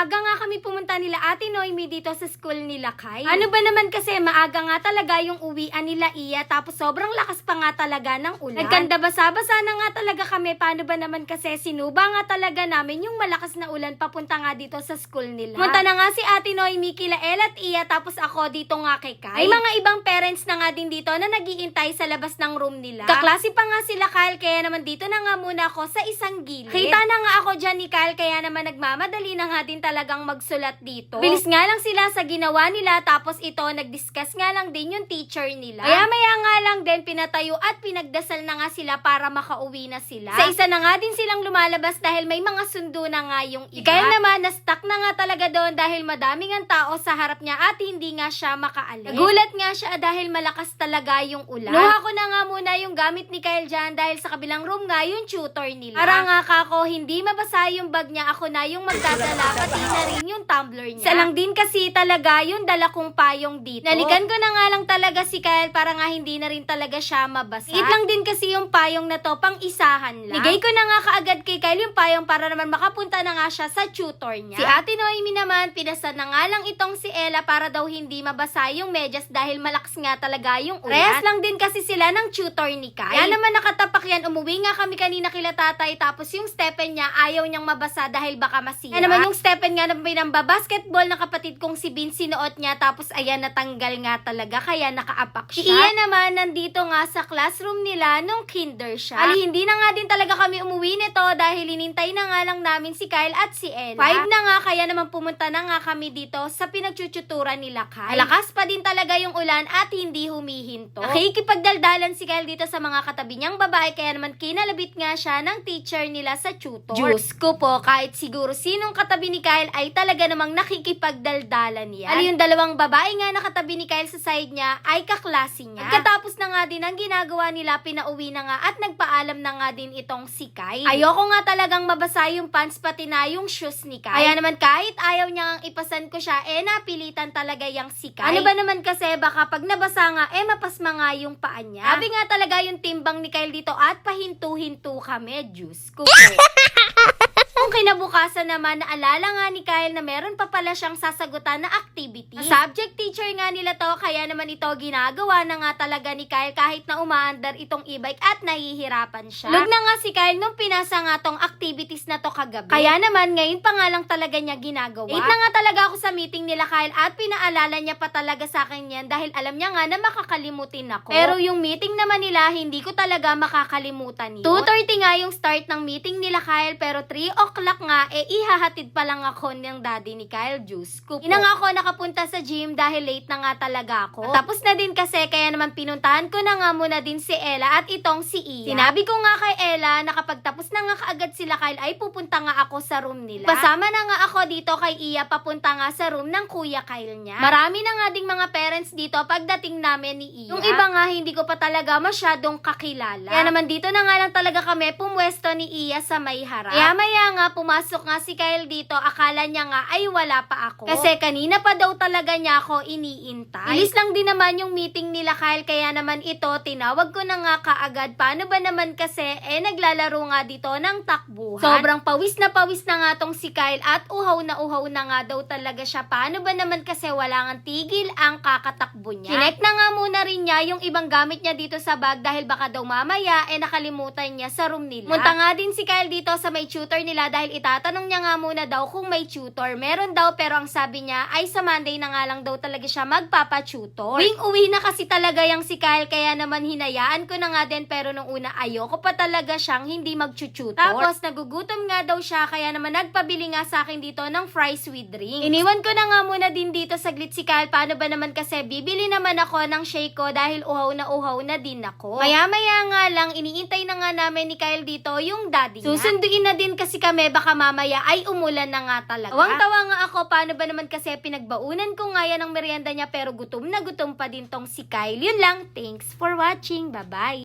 maaga nga kami pumunta nila Ate Noemi dito sa school nila Kai. Ano ba naman kasi maaga nga talaga yung uwian nila Iya tapos sobrang lakas pa nga talaga ng ulan. Nagkanda basa-basa na nga talaga kami. Paano ba naman kasi sinuba nga talaga namin yung malakas na ulan papunta nga dito sa school nila. Punta na nga si Ate Noemi kila El at Iya tapos ako dito nga kay Kai. May mga ibang parents na nga din dito na naghihintay sa labas ng room nila. Kaklase pa nga sila Kyle kaya naman dito na nga muna ako sa isang gilid. Kita na nga ako dyan ni Kyle kaya naman nagmamadali na nga din talagang mag magsulat dito. Bilis nga lang sila sa ginawa nila tapos ito nag-discuss nga lang din yung teacher nila. Kaya maya nga lang din pinatayo at pinagdasal na nga sila para makauwi na sila. Sa isa na nga din silang lumalabas dahil may mga sundo na nga yung iba. Kyle naman na-stuck na nga talaga doon dahil madaming ang tao sa harap niya at hindi nga siya makaalis. Nagulat nga siya dahil malakas talaga yung ulan. Nuha ko na nga muna yung gamit ni Kyle dyan dahil sa kabilang room nga yung tutor nila. Para nga kako, hindi mabasa yung bag niya, ako na yung magdadala, pati na rin yung tumbler niya. Isa lang din kasi talaga yung dala kong payong dito. Nalikan ko na nga lang talaga si Kyle para nga hindi na rin talaga siya mabasa. Liit lang din kasi yung payong na to, pang isahan lang. Bigay ko na nga kaagad Kyle yung payong para naman makapunta na nga siya sa tutor niya. Si Ate Noemi naman, pinasa na nga lang itong si Ella para daw hindi mabasa yung medyas dahil malakas nga talaga yung ulan. Rest lang din kasi sila ng tutor ni Kyle. Kaya naman nakatapak yan, umuwi nga kami kanina kila tatay tapos yung Stephen niya ayaw niyang mabasa dahil baka masira. Kaya naman yung Stephen nga na pinamba-basketball na kapatid kong si Vince sinuot niya tapos ayan natanggal nga talaga kaya nakaapak siya. Si Ian naman nandito nga sa classroom nila nung kinder siya. Ali hindi na nga din talaga kami umuwi nito dahil inintay na nga lang namin si Kyle at si Ella. Five na nga kaya naman pumunta na nga kami dito sa pinagchuchuturan nila Kyle. Malakas pa din talaga yung ulan at hindi humihinto. Nakikipagdaldalan si Kyle dito sa mga katabi niyang babae kaya naman kinalabit nga siya ng teacher nila sa tutor. Diyos ko po, kahit siguro sinong katabi ni Kyle ay talaga namang nakikipagdaldalan yan. Ali yung dalawang babae nga nakatabi ni Kyle sa side niya ay kaklase niya. Pagkatapos na nga din ang ginagawa nila, pinauwi na nga at nagpaalam na nga din itong si Kyle. Ayoko nga talagang mabasa yung pants pati na yung shoes ni Kyle. Kaya naman kahit ayaw niya ang ipasan ko siya, eh napilitan talaga yung si Kyle. Ano ba naman kasi baka pag nabasa nga, eh mapasma nga yung paa niya. Sabi nga talaga yung timbang ni Kyle dito at pahinto-hinto kami, Diyos ko po. Kung kinabukasan naman, naalala nga ni Kyle na meron pa pala siyang sasagutan na activity. Subject teacher nga nila to, kaya naman ito ginagawa na nga talaga ni Kyle kahit na umaandar itong e-bike at nahihirapan siya. Lug na nga si Kyle nung pinasa nga tong activities na to kagabi. Kaya naman, ngayon pa nga lang talaga niya ginagawa. Late na nga talaga ako sa meeting nila Kyle at pinaalala niya pa talaga sa akin yan dahil alam niya nga na makakalimutin ako. Pero yung meeting naman nila, hindi ko talaga makakalimutan yun. 2.30 nga yung start ng meeting nila Kyle pero 3 o'clock nga, eh ihahatid pa lang ako ng daddy ni Kyle Juice. Kupo. Ina nga ako nakapunta sa gym dahil late na nga talaga ako. At tapos na din kasi kaya naman pinuntahan ko na nga muna din si Ella at itong si Iya. Sinabi ko nga kay Ella na kapag tapos na nga kaagad sila Kyle ay pupunta nga ako sa room nila. Pasama na nga ako dito kay Iya papunta nga sa room ng kuya Kyle niya. Marami na nga ding mga parents dito pagdating namin ni Iya. Yung iba nga hindi ko pa talaga masyadong kakilala. Kaya naman dito na nga lang talaga kami pumwesto ni Iya sa may harap. Kaya maya nga pumasok nga si Kyle dito akala niya nga ay wala pa ako. Kasi kanina pa daw talaga niya ako iniintay. Ilis lang din naman yung meeting nila Kyle kaya naman ito tinawag ko na nga kaagad. Paano ba naman kasi eh naglalaro nga dito ng takbuhan. Sobrang pawis na pawis na nga tong si Kyle at uhaw na uhaw na nga daw talaga siya. Paano ba naman kasi wala nga tigil ang kakatakbo niya. Chinek na nga muna rin niya yung ibang gamit niya dito sa bag dahil baka daw mamaya eh nakalimutan niya sa room nila. Munta nga din si Kyle dito sa may tutor nila dahil itatanong niya nga muna daw kung may tutor. Meron daw pero ang sabi niya ay sa Monday na nga lang daw talaga siya magpapa-tutor. Wing uwi na kasi talaga yung si Kyle kaya naman hinayaan ko na nga din pero nung una ayoko pa talaga siyang hindi mag-tutor. Tapos nagugutom nga daw siya kaya naman nagpabili nga sa akin dito ng fries with drink. Iniwan ko na nga muna din dito saglit si Kyle. Paano ba naman kasi bibili naman ako ng shake ko dahil uhaw na uhaw na din ako. Maya-maya nga lang iniintay na nga namin ni Kyle dito yung daddy niya. Susunduin na din kasi kami baka mamaya ay umulan na nga talaga. Tawang-tawa nga ako paano ba naman kasi pinagbaunan ko nga yan ng merienda niya pero gutom na gutom pa din tong si Kyle. Yun lang. Thanks for watching. Bye-bye.